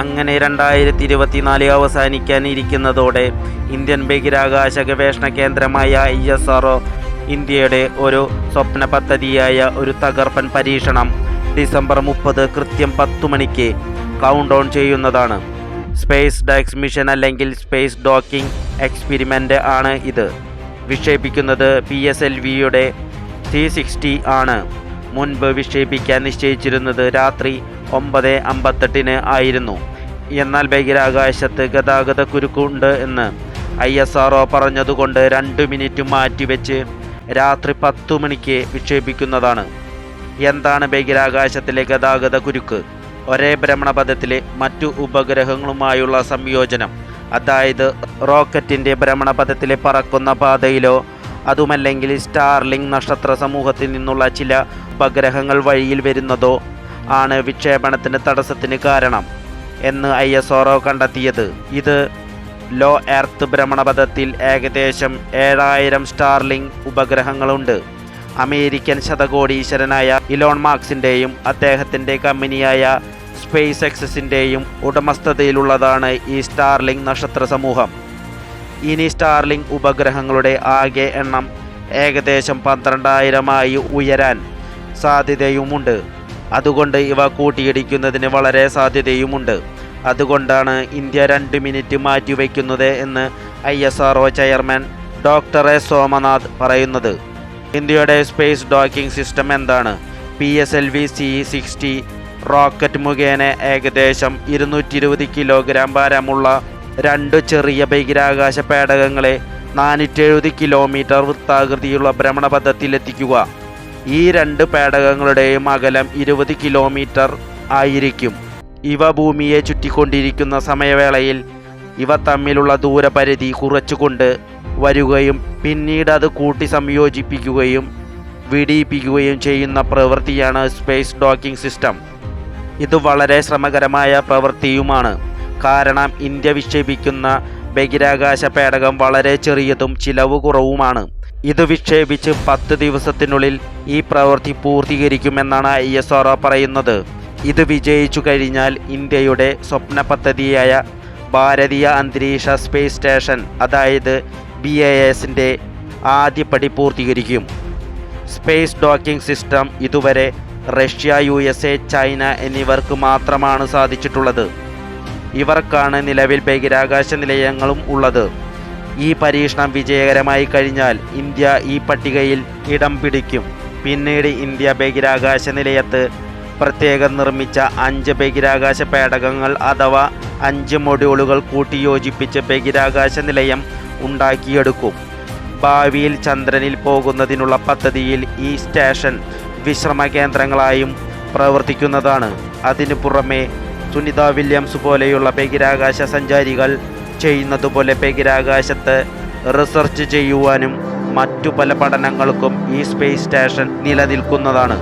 അങ്ങനെ രണ്ടായിരത്തി ഇരുപത്തിനാല് അവസാനിക്കാനിരിക്കുന്നതോടെ ഇന്ത്യൻ ബഹിരാകാശ ഗവേഷണ കേന്ദ്രമായ ഐ എസ് ആർ ഇന്ത്യയുടെ ഒരു സ്വപ്ന പദ്ധതിയായ ഒരു തകർപ്പൻ പരീക്ഷണം ഡിസംബർ മുപ്പത് കൃത്യം പത്തു മണിക്ക് കൗണ്ട് ഓൺ ചെയ്യുന്നതാണ്. സ്പേസ് ഡാക്സ് മിഷൻ അല്ലെങ്കിൽ സ്പേസ് ഡോക്കിംഗ് എക്സ്പെരിമെന്റ് ആണ് ഇത്. വിക്ഷേപിക്കുന്നത് പി എസ് എൽ വിയുടെ സി സിക്സ്റ്റി ആണ്. മുൻപ് വിക്ഷേപിക്കാൻ നിശ്ചയിച്ചിരുന്നത് രാത്രി ഒമ്പത് അമ്പത്തെട്ടിന് ആയിരുന്നു. എന്നാൽ ബഹിരാകാശത്ത് ഗതാഗത കുരുക്കുണ്ട് എന്ന് ഐ എസ് ആർ പറഞ്ഞതുകൊണ്ട് രണ്ട് മിനിറ്റ് മാറ്റിവെച്ച് രാത്രി പത്തു മണിക്ക് വിക്ഷേപിക്കുന്നതാണ്. എന്താണ് ബഹിരാകാശത്തിലെ ഗതാഗത കുരുക്ക്? ഒരേ ഭ്രമണപഥത്തിലെ മറ്റു ഉപഗ്രഹങ്ങളുമായുള്ള സംയോജനം. അതായത് റോക്കറ്റിന്റെ ഭ്രമണപഥത്തിലെ പറക്കുന്ന പാതയിലോ അതുമല്ലെങ്കിൽ സ്റ്റാർലിംഗ് നക്ഷത്ര സമൂഹത്തിൽ നിന്നുള്ള ചില ഉപഗ്രഹങ്ങൾ വഴിയിൽ വരുന്നതോ ആണ് വിക്ഷേപണത്തിന് തടസ്സത്തിന് കാരണം എന്ന് ഐ എസ് ഒ കണ്ടെത്തിയത്. ഇത് ലോ എർത്ത് ഭ്രമണപഥത്തിൽ ഏകദേശം ഏഴായിരം സ്റ്റാർലിംഗ് ഉപഗ്രഹങ്ങളുണ്ട്. അമേരിക്കൻ ശതകോടീശ്വരനായ ഇലോൺ മാർക്സിന്റെയും അദ്ദേഹത്തിന്റെ കമ്പനിയായ സ്പേസ് എക്സസിന്റെയും ഉടമസ്ഥതയിലുള്ളതാണ് ഈ സ്റ്റാർലിംഗ് നക്ഷത്ര സമൂഹം. ഇനി സ്റ്റാർലിംഗ് ഉപഗ്രഹങ്ങളുടെ ആകെ എണ്ണം ഏകദേശം പന്ത്രണ്ടായിരമായി ഉയരാൻ സാധ്യതയുമുണ്ട്. അതുകൊണ്ട് ഇവ കൂട്ടിയിടിക്കുന്നതിന് വളരെ സാധ്യതയുമുണ്ട്. അതുകൊണ്ടാണ് ഇന്ത്യ രണ്ട് മിനിറ്റ് മാറ്റിവെക്കുന്നത് എന്ന് I S R chairman doctor A Somanath പറയുന്നത്. ഇന്ത്യയുടെ സ്പേസ് ഡോക്കിംഗ് സിസ്റ്റം എന്താണ്? P S L V C sixty rocket മുഖേന ഏകദേശം ഇരുന്നൂറ്റി ഇരുപത് കിലോഗ്രാം ഭാരമുള്ള രണ്ട് ചെറിയ ബഹിരാകാശ പേടകങ്ങളെ നാനൂറ്റി എഴുപത് കിലോമീറ്റർ വൃത്താകൃതിയുള്ള ഭ്രമണപഥത്തിലെത്തിക്കുക. ഈ രണ്ട് പേടകങ്ങളുടെയും അകലം ഇരുപത് കിലോമീറ്റർ ആയിരിക്കും. ഇവ ഭൂമിയെ ചുറ്റിക്കൊണ്ടിരിക്കുന്ന സമയവേളയിൽ ഇവ തമ്മിലുള്ള ദൂരപരിധി കുറച്ചുകൊണ്ട് വരികയും പിന്നീട് അത് കൂട്ടി സംയോജിപ്പിക്കുകയും വിടിയിപ്പിക്കുകയും ചെയ്യുന്ന പ്രവൃത്തിയാണ് സ്പേസ് ഡോക്കിംഗ് സിസ്റ്റം. ഇത് വളരെ ശ്രമകരമായ പ്രവൃത്തിയുമാണ്. കാരണം ഇന്ത്യ വിക്ഷേപിക്കുന്ന ബഹിരാകാശ പേടകം വളരെ ചെറിയതും ചിലവ് കുറവുമാണ്. ഇത് വിക്ഷേപിച്ച് പത്ത് ദിവസത്തിനുള്ളിൽ ഈ പ്രവൃത്തി പൂർത്തീകരിക്കുമെന്നാണ് ഐ എസ് ആർ പറയുന്നത്. ഇത് വിജയിച്ചു കഴിഞ്ഞാൽ ഇന്ത്യയുടെ സ്വപ്ന പദ്ധതിയായ ഭാരതീയ അന്തരീക്ഷ സ്പേസ് സ്റ്റേഷൻ അതായത് ബി എ എസിന്റെ ആദ്യപടി പൂർത്തീകരിക്കും. സ്പേസ് ഡോക്കിംഗ് സിസ്റ്റം ഇതുവരെ Russia U S A China എന്നിവർക്ക് മാത്രമാണ് സാധിച്ചിട്ടുള്ളത്. ഇവർക്കാണ് നിലവിൽ ബഹിരാകാശ നിലയങ്ങളും ഉള്ളത്. ഈ പരീക്ഷണം വിജയകരമായി കഴിഞ്ഞാൽ ഇന്ത്യ ഈ പട്ടികയിൽ ഇടം പിടിക്കും. പിന്നീട് ഇന്ത്യ ബഹിരാകാശ നിലയത്ത് പ്രത്യേകം നിർമ്മിച്ച അഞ്ച് ബഹിരാകാശ പേടകങ്ങൾ അഥവാ അഞ്ച് മൊഡ്യൂളുകൾ കൂട്ടിയോജിപ്പിച്ച് ബഹിരാകാശ നിലയം ഉണ്ടാക്കിയെടുക്കും. ഭാവിയിൽ ചന്ദ്രനിൽ പോകുന്നതിനുള്ള പദ്ധതിയിൽ ഈ സ്റ്റേഷൻ വിശ്രമ കേന്ദ്രങ്ങളായും പ്രവർത്തിക്കുന്നതാണ്. അതിനു പുറമെ സുനിത വില്യംസ് പോലെയുള്ള ബഹിരാകാശ സഞ്ചാരികൾ ചെയ്യുന്നതുപോലെ ബഹിരാകാശത്ത് റിസർച്ച് ചെയ്യുവാനും മറ്റു പല പഠനങ്ങൾക്കും ഈ സ്പേസ് സ്റ്റേഷൻ നിലനിൽക്കുന്നതാണ്.